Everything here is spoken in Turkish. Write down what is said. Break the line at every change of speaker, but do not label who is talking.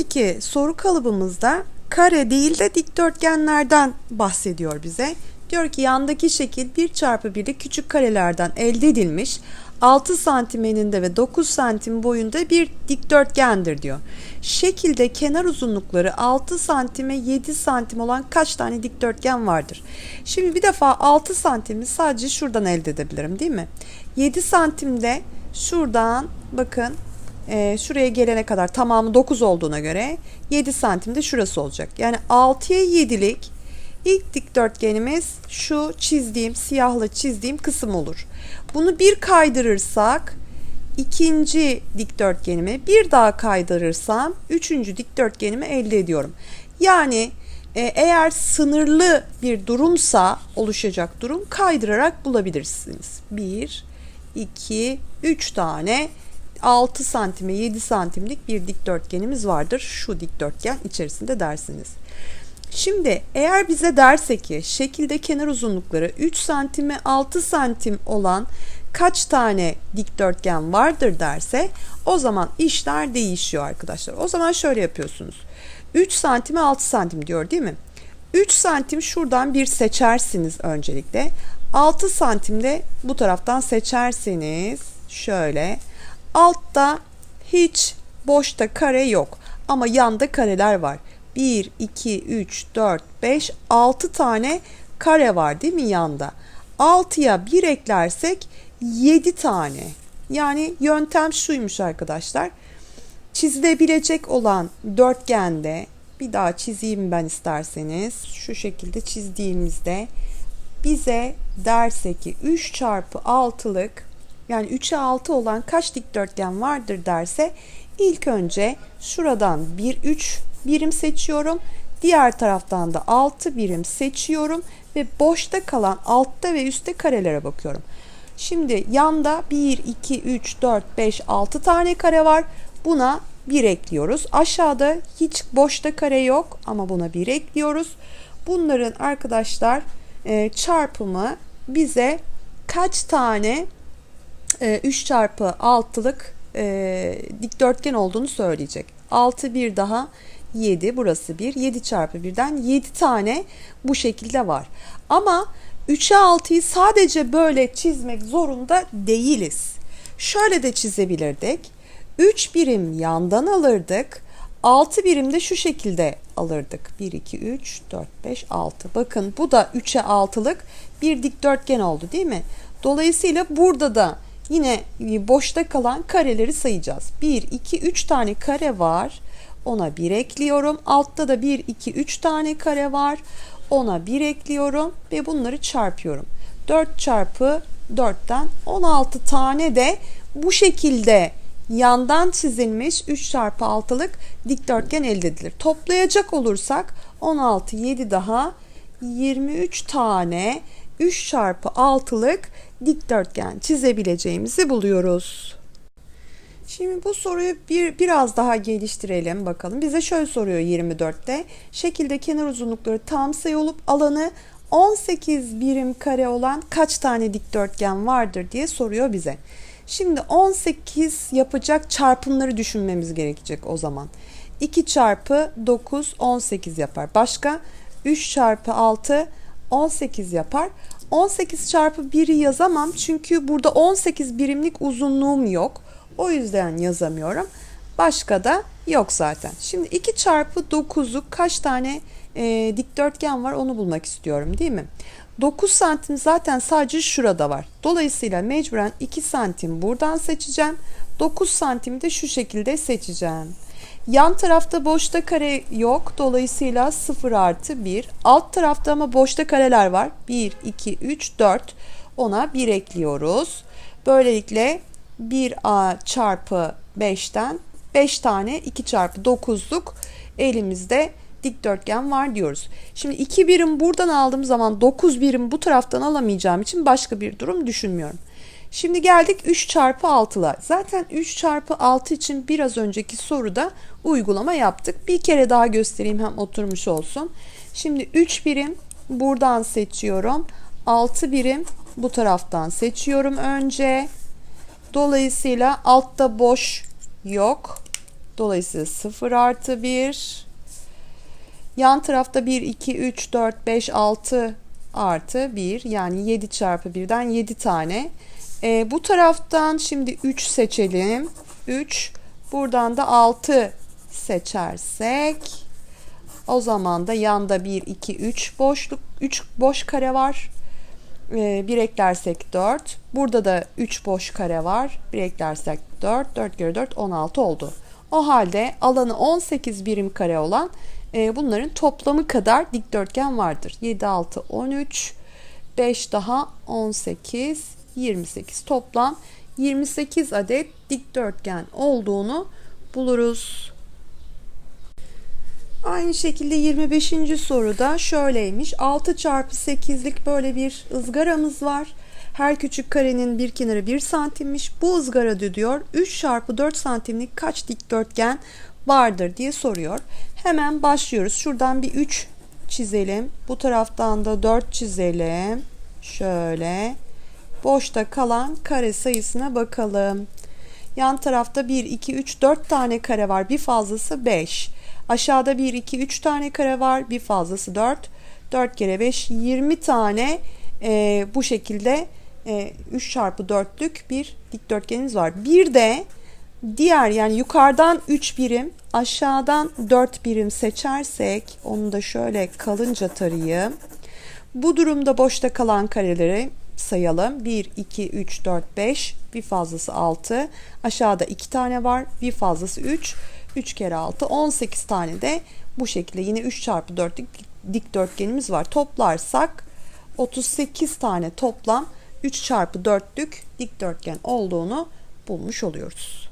Şimdiki soru kalıbımızda kare değil de dikdörtgenlerden bahsediyor bize. Diyor ki yandaki şekil 1 çarpı 1'de küçük karelerden elde edilmiş 6 santim eninde ve 9 santim boyunda bir dikdörtgendir diyor. Şekilde kenar uzunlukları 6 santime 7 santim olan kaç tane dikdörtgen vardır? Şimdi bir defa 6 santimi sadece şuradan elde edebilirim değil mi? 7 santimde şuradan bakın e, şuraya gelene kadar tamamı 9 olduğuna göre 7 santimde şurası olacak. Yani 6'ya 7'lik ilk dikdörtgenimiz şu çizdiğim siyahla çizdiğim kısım olur. Bunu bir kaydırırsak ikinci dikdörtgenimi bir daha kaydırırsam üçüncü dikdörtgenimi elde ediyorum. Yani e, eğer sınırlı bir durumsa oluşacak durum kaydırarak bulabilirsiniz. 1, 2, 3 tane 6 santime 7 santimlik bir dikdörtgenimiz vardır. Şu dikdörtgen içerisinde dersiniz. Şimdi eğer bize derse ki şekilde kenar uzunlukları 3 santime 6 santim olan kaç tane dikdörtgen vardır derse o zaman işler değişiyor arkadaşlar. O zaman şöyle yapıyorsunuz. 3 santime 6 santim diyor değil mi? 3 santim şuradan bir seçersiniz öncelikle. 6 santimde bu taraftan seçerseniz şöyle altta hiç boşta kare yok ama yanda kareler var. 1, 2, 3, 4, 5, 6 tane kare var değil mi yanda? 6'ya 1 eklersek 7 tane. Yani yöntem şuymuş arkadaşlar. Çizilebilecek olan dörtgende bir daha çizeyim ben isterseniz. Şu şekilde çizdiğimizde bize derse ki 3 çarpı 6'lık yani 3'e 6 olan kaç dikdörtgen vardır derse ilk önce şuradan 1 3 birim seçiyorum. Diğer taraftan da 6 birim seçiyorum ve boşta kalan altta ve üstte karelere bakıyorum. Şimdi yanda 1, 2, 3, 4, 5, 6 tane kare var. Buna 1 ekliyoruz. Aşağıda hiç boşta kare yok ama buna 1 ekliyoruz. Bunların arkadaşlar e, çarpımı bize kaç tane 3 çarpı 6'lık e, dikdörtgen olduğunu söyleyecek. 6 bir daha 7 burası 1 7 çarpı 1'den 7 tane bu şekilde var. Ama 3'e 6'yı sadece böyle çizmek zorunda değiliz. Şöyle de çizebilirdik. 3 birim yandan alırdık. 6 birim de şu şekilde alırdık. 1, 2, 3, 4, 5, 6. Bakın bu da 3'e 6'lık bir dikdörtgen oldu değil mi? Dolayısıyla burada da yine boşta kalan kareleri sayacağız. 1, 2, 3 tane kare var. Ona 1 ekliyorum. Altta da 1, 2, 3 tane kare var. Ona 1 ekliyorum ve bunları çarpıyorum. 4 çarpı 4'ten 16 tane de bu şekilde yandan çizilmiş 3 çarpı 6'lık dikdörtgen elde edilir. Toplayacak olursak 16, 7 daha 23 tane 3 çarpı 6'lık dikdörtgen çizebileceğimizi buluyoruz. Şimdi bu soruyu bir biraz daha geliştirelim bakalım. Bize şöyle soruyor 24'te. Şekilde kenar uzunlukları tam sayı olup alanı 18 birim kare olan kaç tane dikdörtgen vardır diye soruyor bize. Şimdi 18 yapacak çarpımları düşünmemiz gerekecek o zaman. 2 çarpı 9 18 yapar. Başka 3 çarpı 6 18 yapar. 18 çarpı 1'i yazamam çünkü burada 18 birimlik uzunluğum yok. O yüzden yazamıyorum. Başka da yok zaten. Şimdi 2 çarpı 9'u kaç tane e, dikdörtgen var onu bulmak istiyorum değil mi? 9 santim zaten sadece şurada var. Dolayısıyla mecburen 2 santim buradan seçeceğim. 9 santim de şu şekilde seçeceğim. Yan tarafta boşta kare yok. Dolayısıyla 0 artı 1. Alt tarafta ama boşta kareler var. 1, 2, 3, 4. Ona 1 ekliyoruz. Böylelikle 1a çarpı 5'ten 5 tane 2 çarpı 9'luk elimizde dikdörtgen var diyoruz. Şimdi 2 birim buradan aldığım zaman 9 birim bu taraftan alamayacağım için başka bir durum düşünmüyorum. Şimdi geldik 3 çarpı 6'la. Zaten 3 çarpı 6 için biraz önceki soruda uygulama yaptık. Bir kere daha göstereyim hem oturmuş olsun. Şimdi 3 birim buradan seçiyorum. 6 birim bu taraftan seçiyorum önce. Dolayısıyla altta boş yok. Dolayısıyla 0 artı 1. Yan tarafta 1, 2, 3, 4, 5, 6 artı 1. Yani 7 çarpı 1'den 7 tane. E, bu taraftan şimdi 3 seçelim. 3. Buradan da 6 seçersek o zaman da yanda 1, 2, 3 boşluk 3 boş kare var. E, 1 eklersek 4. Burada da 3 boş kare var. 1 eklersek 4. 4 kere 4 16 oldu. O halde alanı 18 birim kare olan e, bunların toplamı kadar dikdörtgen vardır. 7, 6, 13, 5 daha 18, 28 toplam 28 adet dikdörtgen olduğunu buluruz. Aynı şekilde 25. soruda şöyleymiş. 6 çarpı 8'lik böyle bir ızgaramız var. Her küçük karenin bir kenarı 1 santimmiş. Bu ızgarada diyor 3 çarpı 4 santimlik kaç dikdörtgen vardır diye soruyor. Hemen başlıyoruz. Şuradan bir 3 çizelim. Bu taraftan da 4 çizelim. Şöyle. Boşta kalan kare sayısına bakalım. Yan tarafta 1, 2, 3, 4 tane kare var. Bir fazlası 5. Aşağıda 1, 2, 3 tane kare var. Bir fazlası 4. 4 kere 5, 20 tane e, bu şekilde e, 3 çarpı 4'lük bir dikdörtgenimiz var. Bir de diğer yani yukarıdan 3 birim aşağıdan 4 birim seçersek onu da şöyle kalınca tarayayım. Bu durumda boşta kalan kareleri sayalım. 1, 2, 3, 4, 5 bir fazlası 6. Aşağıda 2 tane var. Bir fazlası 3. 3 kere 6 18 tane de bu şekilde yine 3 çarpı 4'lük dikdörtgenimiz var. Toplarsak 38 tane toplam 3 çarpı 4'lük dikdörtgen olduğunu bulmuş oluyoruz.